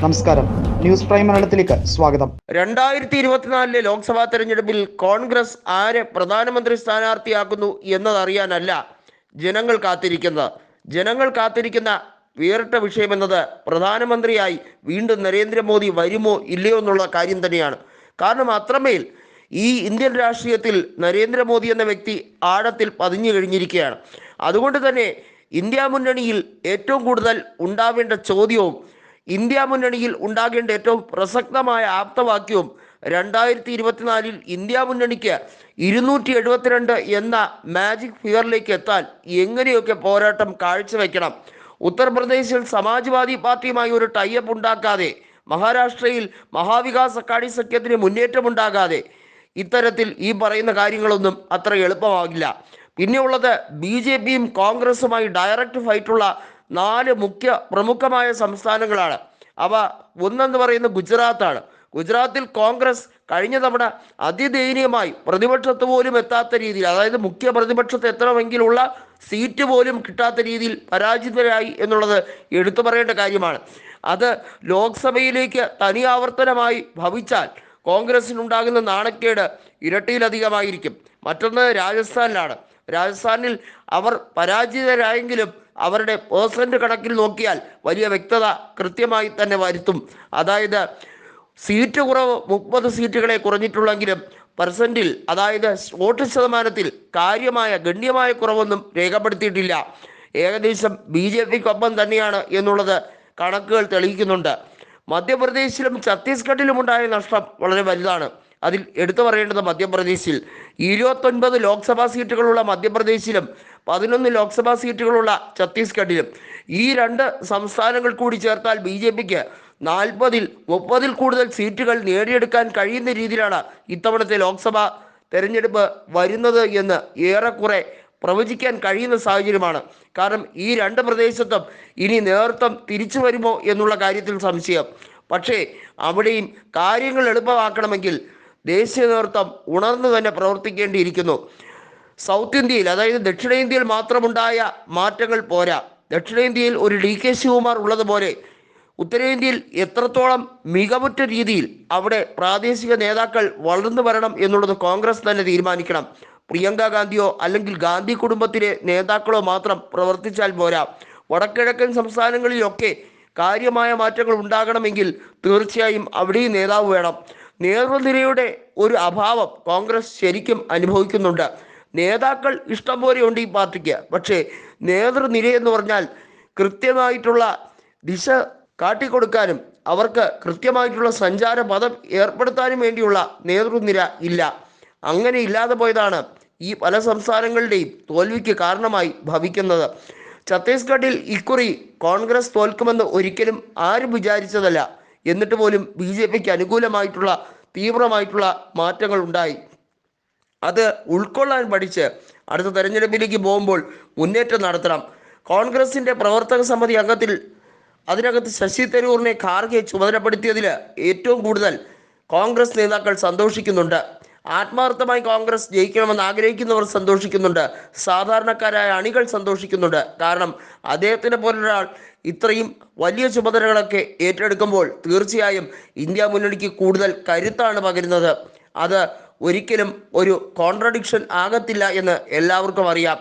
നമസ്കാരം. News prime മലയാളത്തിലേക്ക് സ്വാഗതം. രണ്ടായിരത്തി ഇരുപത്തിനാലിലെ ലോക്സഭാ തെരഞ്ഞെടുപ്പിൽ കോൺഗ്രസ് ആരെ പ്രധാനമന്ത്രി സ്ഥാനാർത്ഥിയാക്കുന്നു എന്നതറിയാനല്ല ജനങ്ങൾ കാത്തിരിക്കുന്നത്. ജനങ്ങൾ കാത്തിരിക്കുന്ന വേറിട്ട വിഷയമെന്നത് പ്രധാനമന്ത്രിയായി വീണ്ടും നരേന്ദ്രമോദി വരുമോ ഇല്ലയോ എന്നുള്ള കാര്യം തന്നെയാണ്. കാരണം അത്രമേൽ ഈ ഇന്ത്യൻ രാഷ്ട്രീയത്തിൽ നരേന്ദ്രമോദി എന്ന വ്യക്തി ആഴത്തിൽ പതിഞ്ഞു കഴിഞ്ഞിരിക്കുകയാണ്. അതുകൊണ്ട് തന്നെ ഇന്ത്യ മുന്നണിയിൽ ഏറ്റവും കൂടുതൽ ഉണ്ടാവേണ്ട ചോദ്യവും ഇന്ത്യ മുന്നണിയിൽ ഉണ്ടാകേണ്ട ഏറ്റവും പ്രസക്തമായ ആപ്തവാക്യവും രണ്ടായിരത്തി ഇരുപത്തിനാലിൽ ഇന്ത്യ മുന്നണിക്ക് ഇരുന്നൂറ്റി എഴുപത്തിരണ്ട് എന്ന മാജിക് ഫിഗറിലേക്ക് എത്താൻ എങ്ങനെയൊക്കെ പോരാട്ടം കാഴ്ചവെക്കണം? ഉത്തർപ്രദേശിൽ സമാജ്വാദി പാർട്ടിയുമായി ഒരു ടൈപ്പ് ഉണ്ടാക്കാതെ മഹാരാഷ്ട്രയിൽ മഹാവികാസ് അക്കാഡി സഖ്യത്തിന് മുന്നേറ്റമുണ്ടാകാതെ ഇത്തരത്തിൽ ഈ പറയുന്ന കാര്യങ്ങളൊന്നും അത്ര എളുപ്പമാകില്ല. പിന്നെയുള്ളത് ബി ജെ പിയും കോൺഗ്രസുമായി ഡയറക്റ്റ് ഫൈറ്റുള്ള നാല് മുഖ്യ പ്രമുഖമായ സംസ്ഥാനങ്ങളാണ്. അവ ഒന്നെന്ന് പറയുന്നത് ഗുജറാത്താണ്. ഗുജറാത്തിൽ കോൺഗ്രസ് കഴിഞ്ഞ തവണ അതിദയനീയമായി പ്രതിപക്ഷത്ത് പോലും എത്താത്ത രീതിയിൽ അതായത് മുഖ്യ പ്രതിപക്ഷത്ത് എത്തണമെങ്കിലുള്ള സീറ്റ് പോലും കിട്ടാത്ത രീതിയിൽ പരാജിതരായി എന്നുള്ളത് എടുത്തു പറയേണ്ട കാര്യമാണ്. അത് ലോക്സഭയിലേക്ക് തനി ആവർത്തനമായി ഭവിച്ചാൽ കോൺഗ്രസിനുണ്ടാകുന്ന നാണക്കേട് ഇരട്ടിയിലധികമായിരിക്കും. മറ്റൊന്ന് രാജസ്ഥാനിലാണ്. രാജസ്ഥാനിൽ അവർ പരാജിതരായെങ്കിലും അവരുടെ പേഴ്സന്റ് കണക്കിൽ നോക്കിയാൽ വലിയ വ്യക്തത കൃത്യമായി തന്നെ വരുത്തും. അതായത് സീറ്റ് കുറവ് മുപ്പത് സീറ്റുകളെ കുറഞ്ഞിട്ടുള്ളെങ്കിലും പെർസെന്റിൽ അതായത് വോട്ട് ശതമാനത്തിൽ കാര്യമായ ഗണ്യമായ കുറവൊന്നും രേഖപ്പെടുത്തിയിട്ടില്ല. ഏകദേശം ബി ജെ പിക്കൊപ്പം തന്നെയാണ് എന്നുള്ളത് കണക്കുകൾ തെളിയിക്കുന്നുണ്ട്. മധ്യപ്രദേശിലും ഛത്തീസ്ഗഡിലും ഉണ്ടായ നഷ്ടം വളരെ വലുതാണ്. അതിൽ എടുത്തു പറയേണ്ടത് മധ്യപ്രദേശിൽ. ഇരുപത്തൊൻപത് ലോക്സഭാ സീറ്റുകളുള്ള മധ്യപ്രദേശിലും പതിനൊന്ന് ലോക്സഭാ സീറ്റുകളുള്ള ഛത്തീസ്ഗഡിലും. ഈ രണ്ട് സംസ്ഥാനങ്ങൾ കൂടി ചേർത്താൽ ബി ജെ പിക്ക് നാൽപ്പതിൽ മുപ്പതിൽ കൂടുതൽ സീറ്റുകൾ നേടിയെടുക്കാൻ കഴിയുന്ന രീതിയിലാണ് ഇത്തവണത്തെ ലോക്സഭാ തെരഞ്ഞെടുപ്പ് വരുന്നത് എന്ന് ഏറെക്കുറെ പ്രവചിക്കാൻ കഴിയുന്ന സാഹചര്യമാണ്. കാരണം ഈ രണ്ട് പ്രദേശത്തും ഇനി നേതൃത്വം തിരിച്ചു വരുമോ എന്നുള്ള കാര്യത്തിൽ സംശയം. പക്ഷേ അവിടെയും കാര്യങ്ങൾ എളുപ്പമാക്കണമെങ്കിൽ ദേശീയ നേതൃത്വം ഉണർന്നു തന്നെ പ്രവർത്തിക്കേണ്ടിയിരിക്കുന്നു. സൗത്ത് ഇന്ത്യയിൽ അതായത് ദക്ഷിണേന്ത്യയിൽ മാത്രമുണ്ടായ മാറ്റങ്ങൾ പോരാ. ദക്ഷിണേന്ത്യയിൽ ഒരു ഡി കെ ശിവകുമാർ ഉള്ളതുപോലെ ഉത്തരേന്ത്യയിൽ എത്രത്തോളം മികവുറ്റ രീതിയിൽ അവിടെ പ്രാദേശിക നേതാക്കൾ വളർന്നു വരണം എന്നുള്ളത് കോൺഗ്രസ് തന്നെ തീരുമാനിക്കണം. പ്രിയങ്ക ഗാന്ധിയോ അല്ലെങ്കിൽ ഗാന്ധി കുടുംബത്തിലെ നേതാക്കളോ മാത്രം പ്രവർത്തിച്ചാൽ പോരാ. വടക്കിഴക്കൻ സംസ്ഥാനങ്ങളിലൊക്കെ കാര്യമായ മാറ്റങ്ങൾ ഉണ്ടാകണമെങ്കിൽ തീർച്ചയായും അവിടെയും നേതാവ് വേണം. നേതൃനിരയുടെ ഒരു അഭാവം കോൺഗ്രസ് ശരിക്കും അനുഭവിക്കുന്നുണ്ട്. നേതാക്കൾ ഇഷ്ടം പോലെ ഉണ്ട് ഈ പാർട്ടിക്ക്. പക്ഷേ നേതൃനിര എന്ന് പറഞ്ഞാൽ കൃത്യമായിട്ടുള്ള ദിശ കാട്ടിക്കൊടുക്കാനും അവർക്ക് കൃത്യമായിട്ടുള്ള സഞ്ചാര പദം ഏർപ്പെടുത്താനും വേണ്ടിയുള്ള നേതൃനിര ഇല്ല. അങ്ങനെ ഇല്ലാതെ പോയതാണ് ഈ പല സംസ്ഥാനങ്ങളുടെയും തോൽവിക്ക് കാരണമായി ഭവിക്കുന്നത്. ഛത്തീസ്ഗഡിൽ ഇക്കുറി കോൺഗ്രസ് തോൽക്കുമെന്ന് ഒരിക്കലും ആരും വിചാരിച്ചതല്ല. എന്നിട്ട് പോലും ബി ജെ പിക്ക് അനുകൂലമായിട്ടുള്ള തീവ്രമായിട്ടുള്ള മാറ്റങ്ങൾ ഉണ്ടായി. അത് ഉൾക്കൊള്ളാൻ പഠിച്ച് അടുത്ത തെരഞ്ഞെടുപ്പിലേക്ക് പോകുമ്പോൾ മുന്നേറ്റം നടത്തണം. കോൺഗ്രസിന്റെ പ്രവർത്തക സമിതി അംഗത്തിൽ അതിനകത്ത് ശശി തരൂറിനെ ഖാർഗെ ചുമതലപ്പെടുത്തിയതിൽ ഏറ്റവും കൂടുതൽ കോൺഗ്രസ് നേതാക്കൾ സന്തോഷിക്കുന്നുണ്ട്. ആത്മാർത്ഥമായി കോൺഗ്രസ് ജയിക്കണമെന്ന് ആഗ്രഹിക്കുന്നവർ സന്തോഷിക്കുന്നുണ്ട്. സാധാരണക്കാരായ അണികൾ സന്തോഷിക്കുന്നുണ്ട്. കാരണം അദ്ദേഹത്തിനെ പോലൊരാൾ ഇത്രയും വലിയ ചുമതലകളൊക്കെ ഏറ്റെടുക്കുമ്പോൾ തീർച്ചയായും ഇന്ത്യ മുന്നണിക്ക് കൂടുതൽ കരുത്താണ് പകരുന്നത്. അത് ഒരിക്കലും ഒരു കോൺട്രഡിക്ഷൻ ആകത്തില്ല എന്ന് എല്ലാവർക്കും അറിയാം.